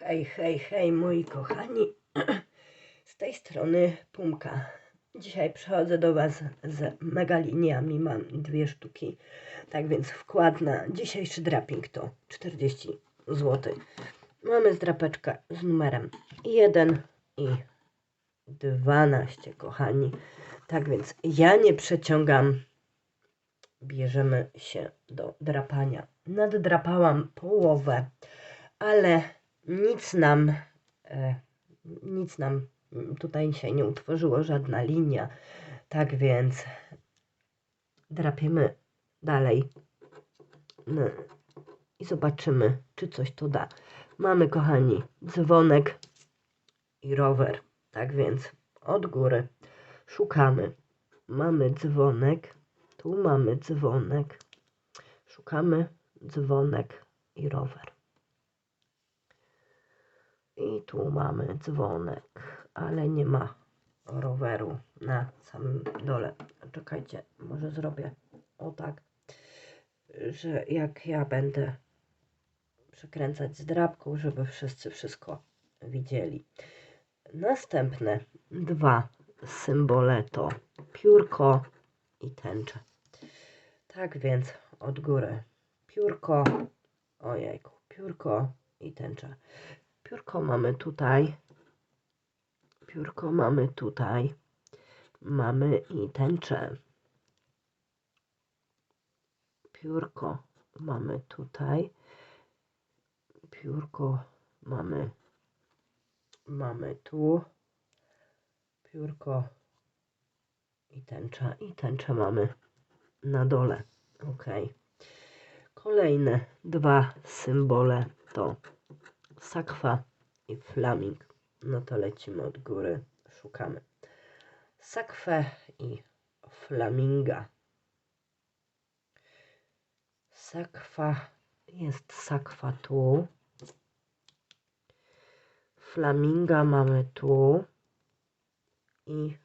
Hej, hej, hej, moi kochani. Z tej strony Pumka. Dzisiaj przychodzę do Was z megaliniami. Mam dwie sztuki. Tak więc wkład na dzisiejszy draping to 40 zł. Mamy zdrapeczkę z numerem 1 i 12, kochani. Tak więc ja nie przeciągam. Bierzemy się do drapania. Naddrapałam połowę, ale nic nam, e, nic nam tutaj się nie utworzyło, żadna linia. Tak więc drapiemy dalej no, i zobaczymy, czy coś to da. Mamy, kochani, dzwonek i rower. Tak więc od góry szukamy. Mamy dzwonek, tu mamy dzwonek. Szukamy dzwonek i rower. I tu mamy dzwonek, ale nie ma roweru na samym dole. Czekajcie, może zrobię o tak, że jak ja będę przekręcać z drapką, żeby wszyscy wszystko widzieli. Następne dwa symbole to piórko i tęcze. Tak więc od góry piórko, ojejku, piórko i tęcza. Piórko mamy tutaj, piórko mamy tutaj, mamy i tęczę. Piórko mamy tutaj, piórko mamy, mamy tu, piórko i tęcza, i tęczę mamy na dole. Ok. Kolejne dwa symbole to sakwa i flaming. No to lecimy od góry, szukamy. Sakwę i flaminga. Sakwa jest sakwa tu. Flaminga mamy tu. I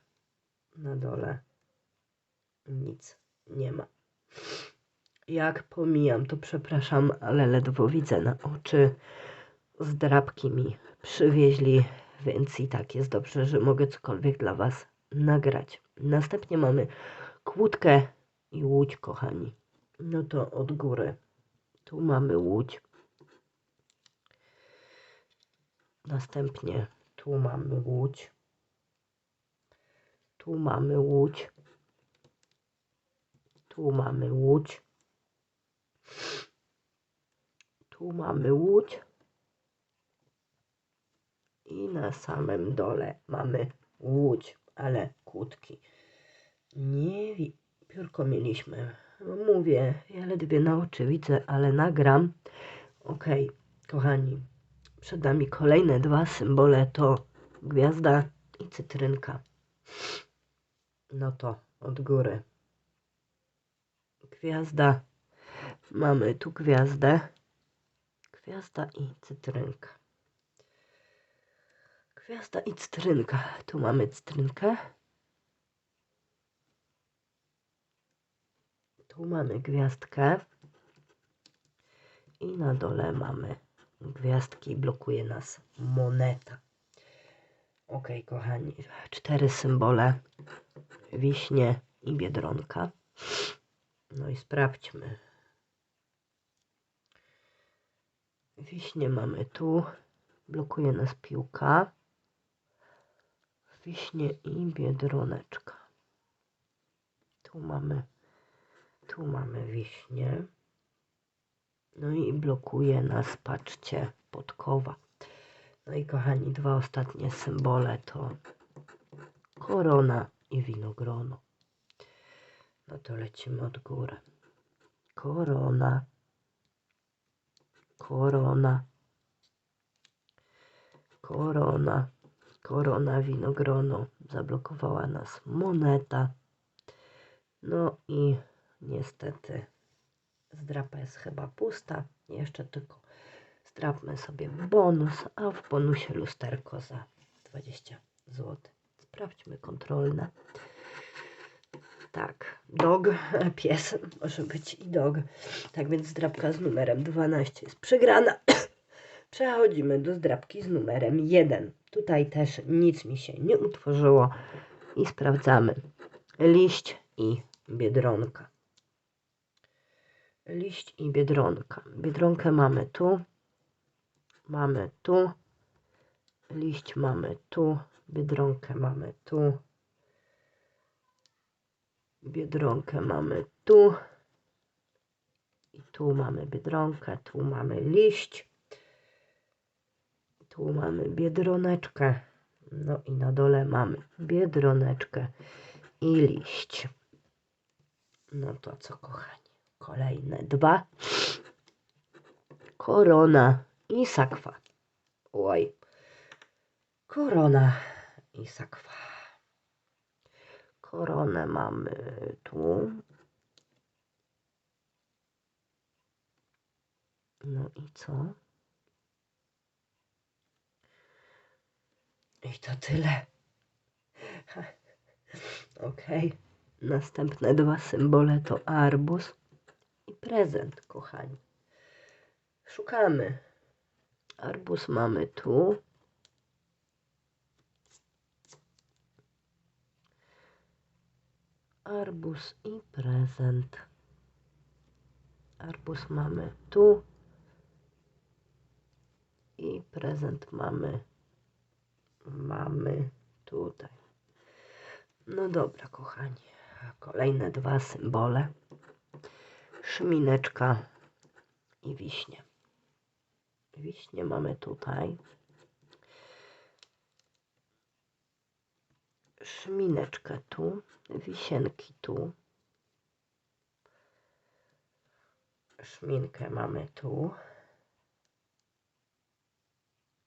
na dole nic nie ma. Jak pomijam, to przepraszam, ale ledwo widzę na oczy. Zdrabki mi przywieźli, więc i tak jest dobrze, że mogę cokolwiek dla Was nagrać. Następnie mamy kłódkę i łódź, kochani. No to od góry. Tu mamy łódź. Następnie tu mamy łódź. Tu mamy łódź. Tu mamy łódź. Tu mamy łódź. I na samym dole mamy łódź, ale kłódki. Nie wi- piórko mieliśmy. Mówię, ja ledwie na oczy widzę, ale nagram. Okej, kochani, przed nami kolejne dwa symbole to gwiazda i cytrynka. No to od góry. Gwiazda. Mamy tu gwiazdę. Gwiazda i cytrynka. Gwiazda i cytrynka. Tu mamy cytrynkę. Tu mamy gwiazdkę. I na dole mamy gwiazdki. Blokuje nas moneta. Ok, kochani. Cztery symbole. Wiśnie i biedronka. No i sprawdźmy. Wiśnie mamy tu. Blokuje nas piłka. Wiśnie i biedroneczka. Tu mamy, tu mamy wiśnie. No i blokuje nas, patrzcie, podkowa. No i kochani, dwa ostatnie symbole to korona i winogrono. No to lecimy od góry. Korona. Korona. Korona. Korona, winogrono. Zablokowała nas moneta. No i niestety zdrapa jest chyba pusta. Jeszcze tylko zdrapmy sobie bonus, a w bonusie lusterko za 20 zł. Sprawdźmy kontrolne. Tak, dog, pies, może być i dog. Tak więc zdrabka z numerem 12 jest przegrana. Przechodzimy do zdrabki z numerem 1. Tutaj też nic mi się nie utworzyło i sprawdzamy. Liść i biedronka. Liść i biedronka. Biedronkę mamy tu. Mamy tu. Liść mamy tu. Biedronkę mamy tu. Biedronkę mamy tu. I tu mamy biedronkę, tu mamy liść. Tu mamy biedroneczkę. No i na dole mamy biedroneczkę i liść. No to co, kochani? Kolejne dwa. Korona i sakwa. Oj. Korona i sakwa. Koronę mamy tu. No i co? I to tyle. Okej. Następne dwa symbole to arbuz i prezent, kochani. Szukamy. Arbuz mamy tu. Arbuz i prezent. Arbuz mamy tu. I prezent mamy mamy tutaj. No dobra, kochani. Kolejne dwa symbole. Szmineczka i wiśnie. Wiśnie mamy tutaj. Szmineczkę tu, wisienki tu. Szminkę mamy tu.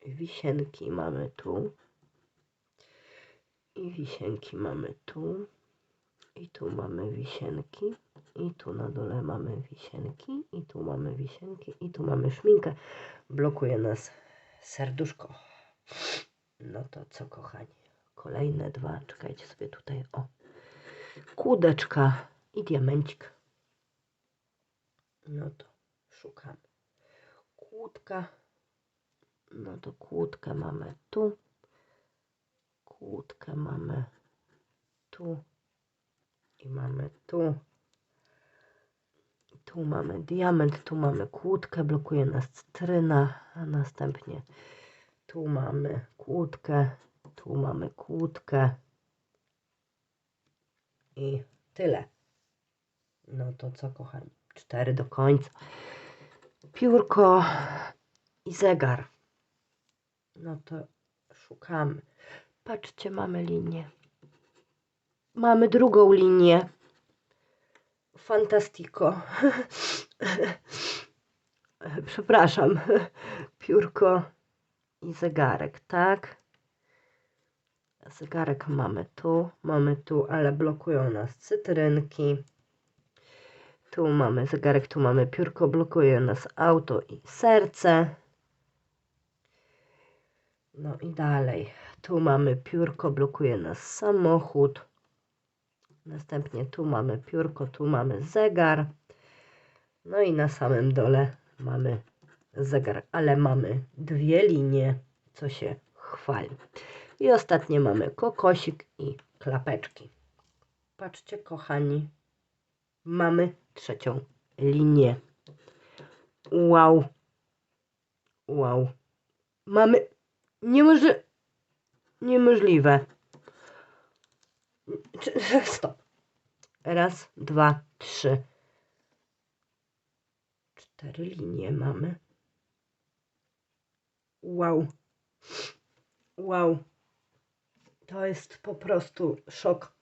Wisienki mamy tu. I wisienki mamy tu. I tu mamy wisienki. I tu na dole mamy wisienki. I tu mamy wisienki. I tu mamy szminkę. Blokuje nas serduszko. No to co, kochani? Kolejne dwa. Czekajcie sobie tutaj. O. Kłódeczka i diamencik. No to szukamy. Kłódka. No to kłódkę mamy tu. Kłódkę mamy tu. I mamy tu. Tu mamy diament, tu mamy kłódkę, blokuje nas cytryna, a następnie tu mamy kłódkę, tu mamy kłódkę i tyle. No to co kochani, cztery do końca. Piórko i zegar. No to szukamy. Patrzcie, mamy linię. Mamy drugą linię. Fantastico. Przepraszam. Piórko i zegarek, tak? Zegarek mamy tu, mamy tu, ale blokują nas cytrynki. Tu mamy zegarek, tu mamy piórko, blokuje nas auto i serce. No i dalej. Tu mamy piórko, blokuje nas samochód. Następnie tu mamy piórko, tu mamy zegar. No i na samym dole mamy zegar, ale mamy dwie linie, co się chwali. I ostatnie mamy kokosik i klapeczki. Patrzcie, kochani, mamy trzecią linię. Wow. Wow. Mamy niemoże... niemożliwe. Stop. Raz, dwa, trzy. Cztery linie mamy. Wow. Wow. To jest po prostu szok.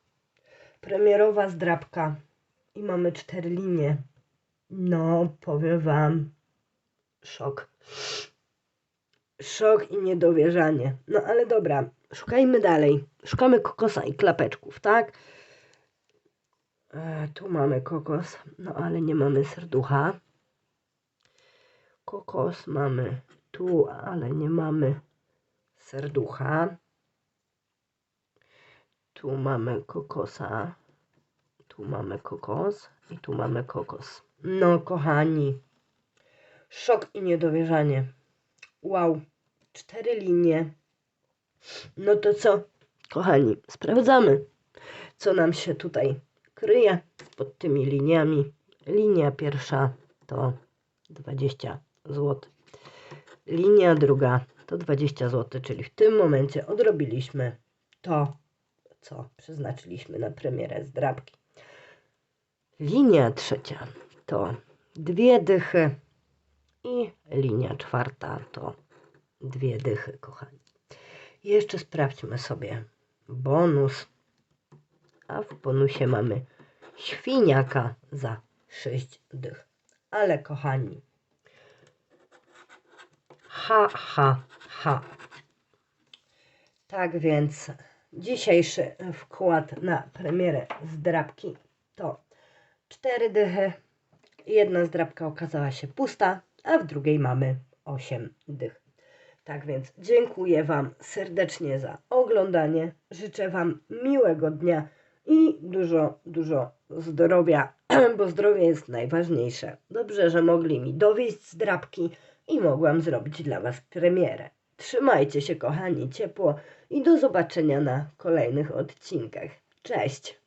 Premierowa zdrabka. I mamy cztery linie. No, powiem wam. Szok. Szok i niedowierzanie. No ale dobra, szukajmy dalej. Szukamy kokosa i klapeczków, tak? E, tu mamy kokos, no ale nie mamy serducha. Kokos mamy tu, ale nie mamy serducha. Tu mamy kokosa. Tu mamy kokos i tu mamy kokos. No, kochani. Szok i niedowierzanie. Wow, cztery linie. No to co, kochani, sprawdzamy, co nam się tutaj kryje pod tymi liniami. Linia pierwsza to 20 zł. Linia druga to 20 zł, czyli w tym momencie odrobiliśmy to, co przeznaczyliśmy na premierę zdrabki. Linia trzecia to dwie dychy i linia czwarta to dwie dychy, kochani. Jeszcze sprawdźmy sobie bonus. A w bonusie mamy świniaka za 6 dych. Ale kochani, ha, ha, ha. Tak więc dzisiejszy wkład na premierę zdrabki to 4 dychy. Jedna zdrabka okazała się pusta, a w drugiej mamy 8 dych. Tak więc dziękuję Wam serdecznie za oglądanie. Życzę Wam miłego dnia i dużo, dużo zdrowia, bo zdrowie jest najważniejsze. Dobrze, że mogli mi dowieść zdrabki i mogłam zrobić dla Was premierę. Trzymajcie się, kochani, ciepło i do zobaczenia na kolejnych odcinkach. Cześć!